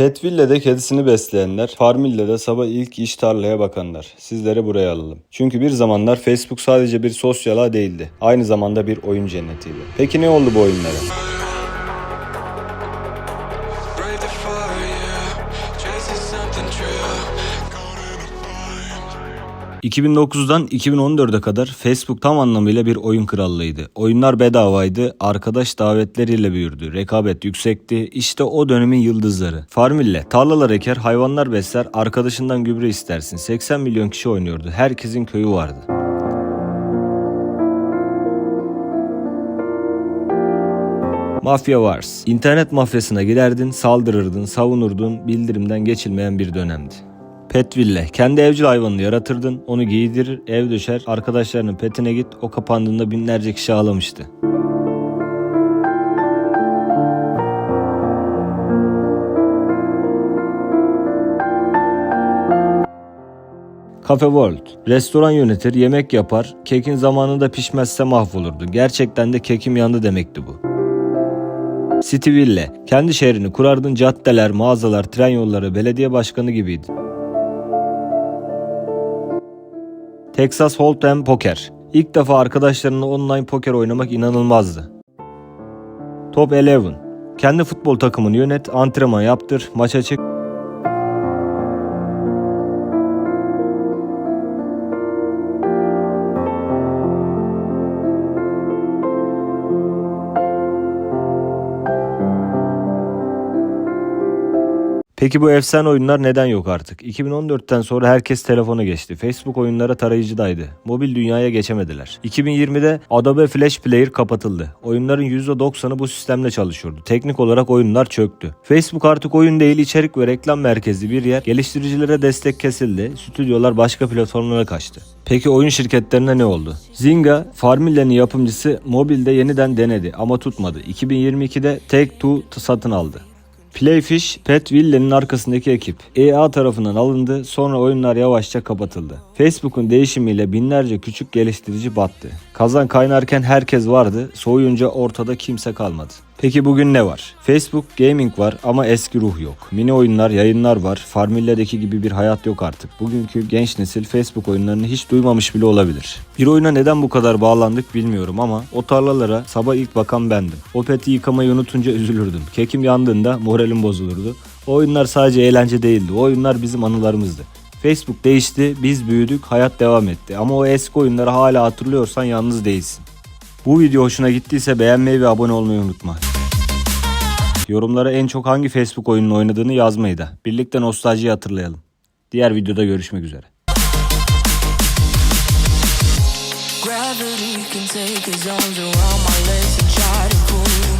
Petville'de kedisini besleyenler, Farmille'de sabah ilk iş tarlaya bakanlar. Sizleri buraya alalım. Çünkü bir zamanlar Facebook sadece bir sosyal ağ değildi. Aynı zamanda bir oyun cennetiydi. Peki ne oldu bu oyunlara? Something true. 2009'dan 2014'e kadar Facebook tam anlamıyla bir oyun krallığıydı. Oyunlar bedavaydı, arkadaş davetleriyle büyürdü, rekabet yüksekti. İşte o dönemin yıldızları. Farmille, tarlalar eker, hayvanlar besler, arkadaşından gübre istersin. 80 milyon kişi oynuyordu. Herkesin köyü vardı. Mafya Wars. İnternet mafyasına giderdin, saldırırdın, savunurdun, bildirimden geçilmeyen bir dönemdi. Petville. Kendi evcil hayvanını yaratırdın, onu giydirir, ev döşer, arkadaşlarının petine git, o kapandığında binlerce kişi ağlamıştı. Cafe World. Restoran yönetir, yemek yapar, kekin zamanında pişmezse mahvolurdu. Gerçekten de kekim yandı demekti bu. Cityville. Kendi şehrini kurardın, caddeler, mağazalar, tren yolları, belediye başkanı gibiydi. Texas Hold'em Poker. İlk defa arkadaşlarınla online poker oynamak inanılmazdı. Top 11. Kendi futbol takımını yönet, antrenman yaptır, maça çık. Peki bu efsane oyunlar neden yok artık? 2014'ten sonra herkes telefona geçti. Facebook oyunlara tarayıcıdaydı. Mobil dünyaya geçemediler. 2020'de Adobe Flash Player kapatıldı. Oyunların %90'ı bu sistemle çalışıyordu. Teknik olarak oyunlar çöktü. Facebook artık oyun değil içerik ve reklam merkezli bir yer. Geliştiricilere destek kesildi. Stüdyolar başka platformlara kaçtı. Peki oyun şirketlerine ne oldu? Zynga, Farmille'nin yapımcısı mobilde yeniden denedi ama tutmadı. 2022'de Take-Two satın aldı. Playfish, Petville'nin arkasındaki ekip. EA tarafından alındı, sonra oyunlar yavaşça kapatıldı. Facebook'un değişimiyle binlerce küçük geliştirici battı. Kazan kaynarken herkes vardı, soğuyunca ortada kimse kalmadı. Peki bugün ne var? Facebook Gaming var ama eski ruh yok. Mini oyunlar, yayınlar var. Farmille'deki gibi bir hayat yok artık. Bugünkü genç nesil Facebook oyunlarını hiç duymamış bile olabilir. Bir oyuna neden bu kadar bağlandık bilmiyorum ama o tarlalara sabah ilk bakan bendim. O peti yıkamayı unutunca üzülürdüm. Kekim yandığında moralim bozulurdu. O oyunlar sadece eğlence değildi. O oyunlar bizim anılarımızdı. Facebook değişti, biz büyüdük, hayat devam etti. Ama o eski oyunları hala hatırlıyorsan yalnız değilsin. Bu video hoşuna gittiyse beğenmeyi ve abone olmayı unutma. Yorumlara en çok hangi Facebook oyununu oynadığını yazmayı da. Birlikte nostaljiyi hatırlayalım. Diğer videoda görüşmek üzere. Gravity can take his arms around my legs and try to pull